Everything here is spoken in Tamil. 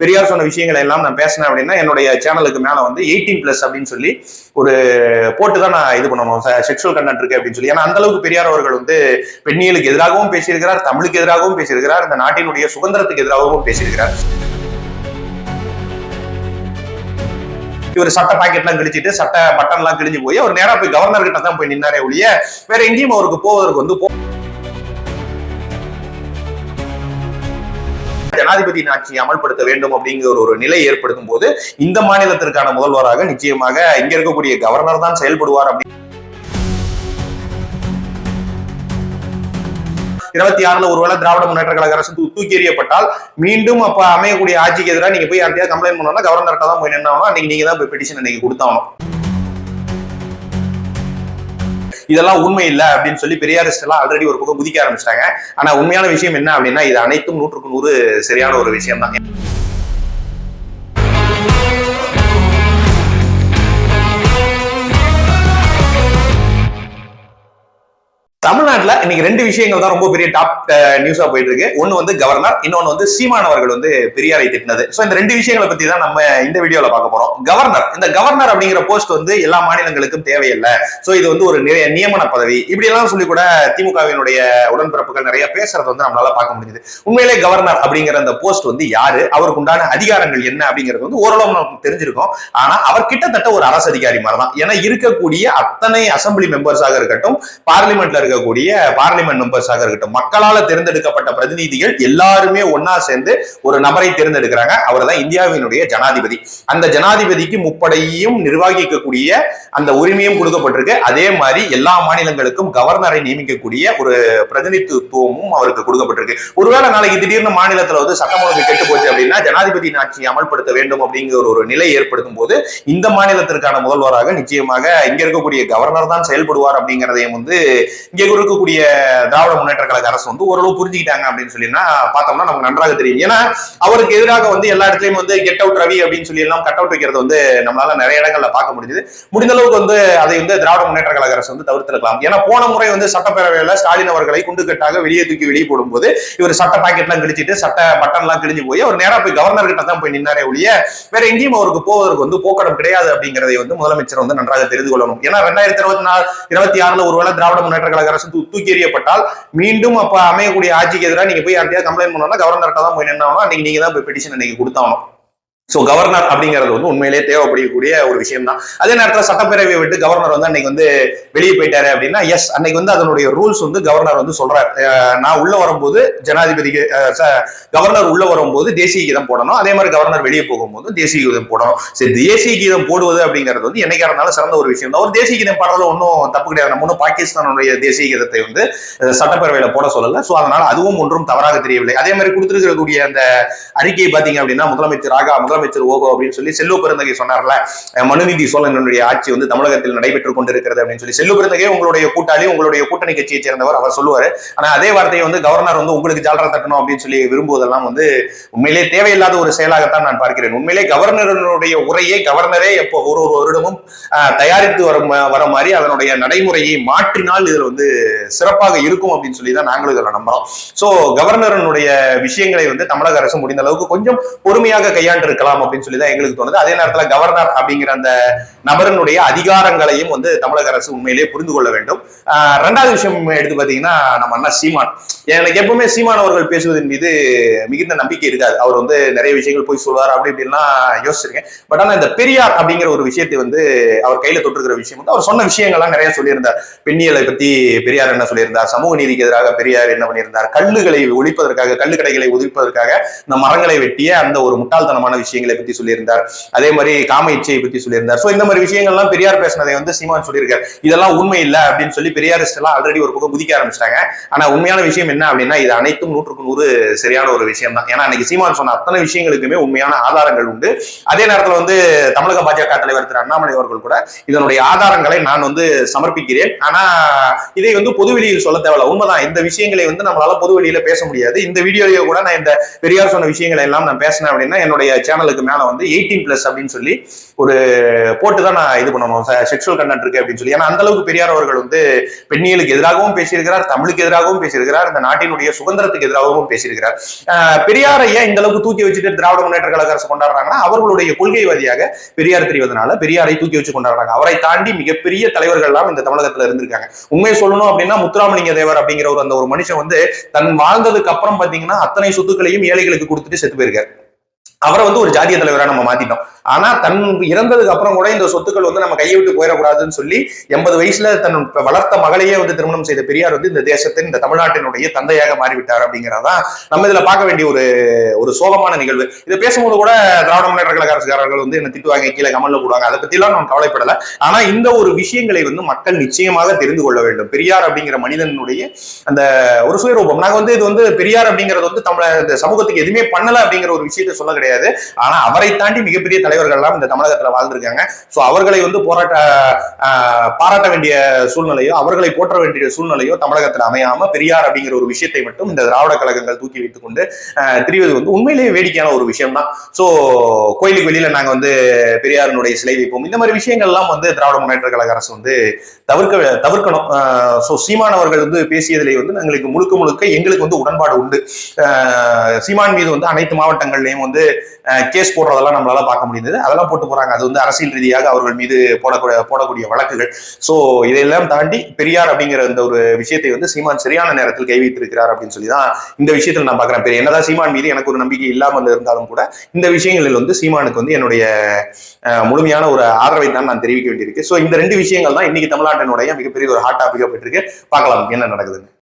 பெரியார் சொன்ன விஷயங்களை எல்லாம் நான் பேசினேன் அப்படின்னா என்னுடைய சேனலுக்கு மேல வந்து எயிட்டீன் பிளஸ் அப்படின்னு சொல்லி ஒரு போட்டு தான் நான் இது பண்ணணும். செக்ஷுவல் கண்டென்ட் இருக்கு அப்படின்னு சொல்லி. ஏன்னா அந்த அளவுக்கு பெரியார் அவர்கள் வந்து பெண்ணியலுக்கு எதிராகவும் பேசியிருக்கிறார் தமிழுக்கு எதிராகவும் பேசியிருக்கிறார் இந்த நாட்டினுடைய சுதந்திரத்துக்கு எதிராகவும் பேசியிருக்கிறார். இவர் சட்ட பாக்கெட்லாம் கிழிச்சிட்டு சட்ட பட்டன்லாம் கிழிஞ்சு போய் அவர் நேராக போய் கவர்னர் கிட்ட தான் போய் நின்னாரே ஒழிய வேற எங்கேயும் அவருக்கு போவதற்கு வந்து போ- ஜனாதிபதி ஆட்சியை அமல்படுத்த வேண்டும் அப்படிங்கிற ஒரு நிலை ஏற்படுத்தும் போது இந்த மாநிலத்திற்கான முதல்வராக நிச்சயமாக இங்க இருக்கக்கூடிய கவர்னர் தான் செயல்படுவார் அப்படி. இருபத்தி ஆறுல ஒருவேளை திராவிட முன்னேற்ற கழக அரசு தூக்கி எறியப்பட்டால் மீண்டும் அப்ப அமையக்கூடிய ஆட்சிக்கு எதிராக நீங்க போய் யார்ட்டையா கம்ப்ளைண்ட் பண்ணோம்னா கவர்னர்கிட்ட தான் போய் நின்னாலும் அன்னைக்கு நீங்க தான் போய் பெட்டிஷன் இன்னைக்கு கொடுத்தாகணும். இதெல்லாம் உண்மை இல்ல அப்படின்னு சொல்லி பெரியாரிஸ்ட் எல்லாம் ஆல்ரெடி ஒரு பக்கம் குதிக்க ஆரம்பிச்சிட்டாங்க. ஆனா உண்மையான விஷயம் என்ன அப்படின்னா இது அனைத்தும் நூற்றுக்கு நூறு சரியான ஒரு விஷயம் தான் தமிழ்நாட்டில் இன்னைக்கு ரெண்டு விஷயங்கள் தான் ரொம்ப பெரிய டாப் நியூஸா போயிட்டு இருக்கு ஒன்னு வந்து கவர்னர் இன்னொன்னு வந்து சீமான் அவர்கள் வந்து பெரியாரை திட்டினது. ஸோ இந்த ரெண்டு விஷயங்களை பத்தி தான் நம்ம இந்த வீடியோவில் பார்க்க போறோம். கவர்னர் இந்த கவர்னர் அப்படிங்கிற போஸ்ட் வந்து எல்லா மாநிலங்களுக்கும் தேவையில்லை. ஸோ இது வந்து ஒரு நிறைய நியமன பதவி. இப்படி எல்லாம் சொல்லி கூட திமுகவினுடைய உடன்பிறப்புகள் நிறைய பேசுறது வந்து நம்மளால பார்க்க முடியுது உண்மையிலே கவர்னர் அப்படிங்கிற அந்த போஸ்ட் வந்து யாரு? அவருக்கு உண்டான அதிகாரங்கள் என்ன அப்படிங்கிறது வந்து ஓரளவு நமக்கு தெரிஞ்சிருக்கும். ஆனா அவர் கிட்டத்தட்ட ஒரு அரசு அதிகாரி மாதிரி தான் ஏன்னா இருக்கக்கூடிய அத்தனை அசெம்பிளி மெம்பர்ஸாக இருக்கட்டும் பார்லிமெண்ட்ல இருக்கக்கூடிய பார்லிமெண்ட் மெம்பர்ஸாக இருக்கட்டும் மக்களால் தேர்ந்தெடுக்கப்பட்ட பிரதிநிதிகள் எல்லாருமே ஒன்னா சேர்ந்து ஒரு நபரை தேர்ந்தெடுக்கிறாங்க. அவர் தான் இந்தியாவினுடைய ஜனாதிபதி. அந்த ஜனாதிபதிக்கு முப்படையும் நிர்வகிக்கக்கூடிய அந்த உரிமையும் கொடுக்கப்பட்டிருக்கு. அதே மாதிரி எல்லா மாநிலங்களுக்கும் கவர்னரை நியமிக்கக்கூடிய ஒரு பிரதிநிதித்துவமும் அவருக்கு கொடுக்கப்பட்டிருக்கு. ஒருவேளை நாளைக்கு திடீர்னு மாநிலத்தில் வந்து சட்டம் ஒழுங்கு கெட்டு போச்சு அப்படின்னா ஜனாதிபதி ஆட்சியை அமல்படுத்த வேண்டும் அப்படிங்கிற ஒரு நிலை ஏற்படுத்தும் போது இந்த மாநிலத்திற்கான முதல்வராக நிச்சயமாக இங்க இருக்கக்கூடிய கவர்னர் தான் செயல்படுவார் அப்படிங்கிறதையும் வந்து இங்க இருக்கக்கூடிய திராவிட முன்னேற்ற கழக அரசு வந்து ஓரளவு புரிஞ்சுக்கிட்டாங்க அப்படின்னு சொல்லினா பார்த்தோம்னா நமக்கு நன்றாக தெரியும். ஏன்னா அவருக்கு எதிராக வந்து எல்லா இடத்துலயும் வந்து கெட் அவுட் ரவி அப்படின்னு சொல்லி எல்லாம் கட் அவுட் வைக்கிறது வந்து நம்மளால நிறைய இடங்கள்ல பார்க்க முடிஞ்சது. முடிந்த அளவுக்கு வந்து அதை வந்து திராவிட முன்னேற்ற கழக அரசு வந்து தவிர்த்திருக்கலாம். ஏன்னா போன முறை வந்து சட்டப்பேரவையில் ஸ்டாலின் அவர்களை குண்டுக்கட்டாக வெளியே தூக்கி வெளியே போடும்போது இவர் சட்ட பாக்கெட்லாம் கிழிச்சிட்டு சட்ட பட்டன்லாம் கிழிஞ்சு போய் அவர் நேராக போய் கவர்னர் கிட்ட தான் போய் நின்னாரே ஒழிய வேற எங்கேயும் அவருக்கு போவதற்கு வந்து போக்கடம் கிடையாது அப்படிங்கிறதை வந்து முதலமைச்சர் வந்து நன்றாக தெரிந்து கொள்ளணும். ஏன்னா ரெண்டாயிரத்தி இருபத்தி நாலு இருபத்தி ஆறுல ஒருவேளை திராவிட முன்னேற்ற கழக அரசு தூக்கி எறியப்பட்டால் மீண்டும் அப்ப அமையக்கூடிய ஆட்சிக்கு எதிராக நீங்க போய் யார்ட்டையா கம்ப்ளைண்ட் பண்ணோம்னா கவர்னர்கிட்ட தான் போய் நின்னாலும் அன்னைக்கு நீங்க தான் போய் பெட்டிஷன் அன்னைக்கு கொடுத்தாகணும். ஸோ கவர்னர் அப்படிங்கிறது வந்து உண்மையிலேயே தேவைப்படக்கூடிய ஒரு விஷயம் தான் அதே நேரத்தில் சட்டப்பேரவையை விட்டு கவர்னர் வந்து அன்னைக்கு வந்து வெளியே போயிட்டாரு அப்படின்னா எஸ் அன்னைக்கு வந்து அதனுடைய ரூல்ஸ் வந்து கவர்னர் வந்து சொல்றாரு. நான் உள்ள வரும்போது ஜனாதிபதிக்கு ச- கவர்னர் உள்ள வரும்போது தேசிய கீதம் போடணும். அதே மாதிரி கவர்னர் வெளியே போகும்போது தேசிய கீதம் போடணும். சரி தேசிய கீதம் போடுவது அப்படிங்கிறது வந்து என்னைக்கா இருந்தாலும் சிறந்த ஒரு விஷயம் தான் ஒரு தேசிய கீதம் பாடுறதுல ஒன்றும் தப்பு கிடையாது. நம்ம ஒன்றும் பாகிஸ்தானுடைய தேசிய கீதத்தை வந்து சட்டப்பேரவையில் போட சொல்லலை. ஸோ அதனால அதுவும் ஒன்றும் தவறாக தெரியவில்லை. அதே மாதிரி கொடுத்துருக்கக்கூடிய அந்த அறிக்கையை பார்த்தீங்க அப்படின்னா முதலமைச்சர் ஆகா முதலமைச்சர் ஓகோ அப்படின்னு சொல்லி செல்லு பிறந்தகை சொன்னார்ல. மனுநீதி சோழனுடைய ஆட்சி வந்து தமிழகத்தில் நடைபெற்றுக் கொண்டிருக்கிறது அப்படின்னு சொல்லி செல்லு பிறந்தகை உங்களுடைய கூட்டாளி உங்களுடைய கூட்டணி கட்சியை சேர்ந்தவர் அவர் சொல்லுவார். ஆனா அதே வார்த்தையை வந்து கவர்னர் வந்து உங்களுக்கு ஜாலரா தட்டணும் அப்படின்னு சொல்லி விரும்புவதெல்லாம் வந்து உண்மையிலே தேவையில்லாத ஒரு செயலாகத்தான் நான் பார்க்கிறேன். உண்மையிலே கவர்னருடைய உரையை கவர்னரே எப்போ ஒரு ஒரு வருடமும் தயாரித்து வர வர மாதிரி அதனுடைய நடைமுறையை மாற்றினால் இதுல வந்து சிறப்பாக இருக்கும் அப்படின்னு சொல்லி தான் நாங்களும் இதில் நம்புறோம். ஸோ கவர்னருடைய விஷயங்களை வந்து தமிழக அரசு முடிந்த அளவுக்கு கொஞ்சம் பொறுமையாக கையாண்டு இருக்கலாம் அப்படின்னு சொல்லி தான் எங்களுக்கு தோணுது. அதே நேரத்துல கவர்னர் அப்படிங்கிற அந்த நபரனுடைய அதிகாரங்களையும் வந்து தமிழக அரசு உண்மையிலேயே புரிந்து கொள்ள வேண்டும். ரெண்டாவது விஷயம் எடுத்து பார்த்தீங்கன்னா நம்ம அண்ணா சீமான். எனக்கு எப்பவுமே சீமான் அவர்கள் பேசுவதன் மீது மிகுந்த நம்பிக்கை இருக்காது. அவர் வந்து நிறைய விஷயங்கள் போய் சொல்வார் அப்படி இப்படின்லாம் யோசிச்சிருக்கேன். பட் ஆனால் இந்த பெரியார் அப்படிங்கிற ஒரு விஷயத்தை வந்து அவர் கையில தொட்டிருக்கிற விஷயம் வந்து அவர் சொன்ன விஷயங்கள்லாம் நிறைய சொல்லியிருந்தார். பெண்ணியலை பத்தி பெரியார் என்ன சொல்லியிருந்தார்? சமூக நீதிக்கு எதிராக பெரியார் என்ன பண்ணியிருந்தார்? கல்லுகளை ஒழிப்பதற்காக கல்லு கடைகளை ஒழிப்பதற்காக இந்த மரங்களை வெட்டிய அந்த ஒரு முட்டாள்தனமான விஷயம் விஷயங்களை பத்தி சொல்லியிருந்தார். அதே மாதிரி காம இச்சையை பத்தி சொல்லியிருந்தார். சோ இந்த மாதிரி விஷயங்கள்லாம் பெரியார் பேசினதை வந்து சீமான் சொல்லியிருக்காரு. இதெல்லாம் உண்மை இல்லை அப்படின்னு சொல்லி பெரியாரிஸ்ட் எல்லாம் ஆல்ரெடி ஒரு பக்கம் குதிக்க ஆரம்பிச்சிட்டாங்க. ஆனா உண்மையான விஷயம் என்ன அப்படின்னா இது அனைத்தும் நூற்றுக்கு நூறு சரியான ஒரு விஷயம் தான் ஏன்னா அன்னைக்கு சீமான் சொன்ன அத்தனை விஷயங்களுக்குமே உண்மையான ஆதாரங்கள் உண்டு. அதே நேரத்தில் வந்து தமிழக பாஜக தலைவர் திரு அண்ணாமலை அவர்கள் கூட இதனுடைய ஆதாரங்களை நான் வந்து சமர்ப்பிக்கிறேன். ஆனா இதை வந்து பொதுவெளியில் சொல்ல தேவையில்ல. உண்மைதான். இந்த விஷயங்களை வந்து நம்மளால பொதுவெளியில பேச முடியாது. இந்த வீடியோலயே கூட நான் இந்த பெரியார் சொன்ன விஷயங்களை எல்லாம் நான் பேசினேன் அப்படின்னா என்னுடைய சேனல் நாளுக்கு மேல வந்து எயிட்டீன் பிளஸ் அப்படின்னு சொல்லி ஒரு போட்டு தான் நான் இது பண்ணணும். செக்ஷுவல் கண்டென்ட் இருக்கு அப்படின்னு சொல்லி. ஏன்னா அந்த அளவுக்கு பெரியார் அவர்கள் வந்து பெண்ணியலுக்கு எதிராகவும் பேசியிருக்கிறார் தமிழுக்கு எதிராகவும் பேசியிருக்கிறார் இந்த நாட்டினுடைய சுதந்திரத்துக்கு எதிராகவும் பேசியிருக்கிறார். பெரியாரை ஏன் இந்த அளவுக்கு தூக்கி வச்சுட்டு திராவிட முன்னேற்ற கழக அரசு கொண்டாடுறாங்கன்னா அவர்களுடைய கொள்கைவாதியாக பெரியார் தெரிவதனால பெரியாரை தூக்கி வச்சு கொண்டாடுறாங்க. அவரை தாண்டி மிகப்பெரிய தலைவர்கள் எல்லாம் இந்த தமிழகத்துல இருந்திருக்காங்க. உண்மையை சொல்லணும் அப்படின்னா முத்துராமலிங்க தேவர் அப்படிங்கிற ஒரு அந்த ஒரு மனுஷன் வந்து தன் வாழ்ந்ததுக்கு அப்புறம் பாத்தீங்கன்னா அத்தனை சொத்துக்களையும் ஏழைகளுக்கு கொடுத்துட்டு செத்து போயிருக்காரு. அவரை வந்து ஒரு ஜாதிய தலைவராக நம்ம மாத்திட்டோம். ஆனா தன் இறந்ததுக்கு அப்புறம் கூட இந்த சொத்துக்கள் வந்து நம்ம கையை விட்டு போயிடக்கூடாதுன்னு சொல்லி எண்பது வயசுல தன் வளர்த்த மகளையே வந்து திருமணம் செய்த பெரியார் வந்து இந்த தேசத்தின் இந்த தமிழ்நாட்டினுடைய தந்தையாக மாறிவிட்டார் அப்படிங்கிறதான் நம்ம இதுல பார்க்க வேண்டிய ஒரு ஒரு சோகமான நிகழ்வு. இதை பேசும்போது கூட திராவிட முன்னேற்ற கழக அரசுக்காரர்கள் வந்து என்ன திட்டுவாங்க கீழே கமல்ல போடுவாங்க. அதை பத்தி எல்லாம் நம்ம கவலைப்படல. ஆனா இந்த ஒரு விஷயங்களை வந்து மக்கள் நிச்சயமாக தெரிந்து கொள்ள வேண்டும். பெரியார் அப்படிங்கிற மனிதனுடைய அந்த ஒரு சுயரூபம். நாங்க வந்து இது வந்து பெரியார் அப்படிங்கிறது வந்து தமிழ இந்த சமூகத்துக்கு எதுவுமே பண்ணல அப்படிங்கிற ஒரு விஷயத்தை சொல்ல கிடையாது. ஆனா அவரை தாண்டி மிகப்பெரிய தலைவர்கள் எல்லாம் இந்த தமிழகத்துல வாழ்ந்திருக்காங்க. சோ அவர்களை வந்து போராட்ட ஆஹ், பாராட்ட வேண்டிய சூழ்நிலையோ அவர்களை போற்ற வேண்டிய சூழ்நிலையோ தமிழகத்துல அமையாம பெரியார் அப்படிங்கிற ஒரு விஷயத்தை மட்டும் இந்த திராவிட கழகங்கள் தூக்கி வைத்துக் கொண்டு திரிவது வந்து உண்மையிலேயே வேடிக்கையான ஒரு விஷயம் தான் சோ கோயிலுக்கு வெளியில நாங்க வந்து பெரியாரினுடைய சிலை வைப்போம். இந்த மாதிரி விஷயங்கள் எல்லாம் வந்து திராவிட முன்னேற்ற கழக அரசு வந்து தவிர்க்க தவிர்க்கணும். ஸோ சீமான் அவர்கள் வந்து பேசியதிலே வந்து எங்களுக்கு முழுக்க முழுக்க எங்களுக்கு வந்து உடன்பாடு உண்டு. சீமான் மீது வந்து அனைத்து மாவட்டங்கள்லயும் வந்து கேஸ் போடுறதெல்லாம் நம்மளால பார்க்க முடியுது அதெல்லாம் போட்டு போறாங்க. அது வந்து அரசியல் ரீதியாக அவர்கள் மீது போடக்கூடிய போடக்கூடிய வழக்குகள். ஸோ இதையெல்லாம் தாண்டி பெரியார் அப்படிங்கிற அந்த ஒரு விஷயத்தை வந்து சீமான் சரியான நேரத்தில் கைவித்திருக்கிறார் அப்படின்னு சொல்லி தான் இந்த விஷயத்தில் நான் பார்க்குறேன். பெரிய என்னதான் சீமான் மீது எனக்கு ஒரு நம்பிக்கை இல்லாமல் இருந்தாலும் கூட இந்த விஷயங்களில் வந்து சீமானுக்கு வந்து என்னுடைய முழுமையான ஒரு ஆதரவை தான் நான் தெரிவிக்க வேண்டியிருக்கு. ஸோ இந்த ரெண்டு விஷயங்கள் தான் இன்னைக்கு தமிழ்நாட்டினுடைய மிகப்பெரிய ஒரு ஹாட் டாபிக் போயிட்டு இருக்கு. பார்க்கலாம் என்ன நடக்குதுன்னு.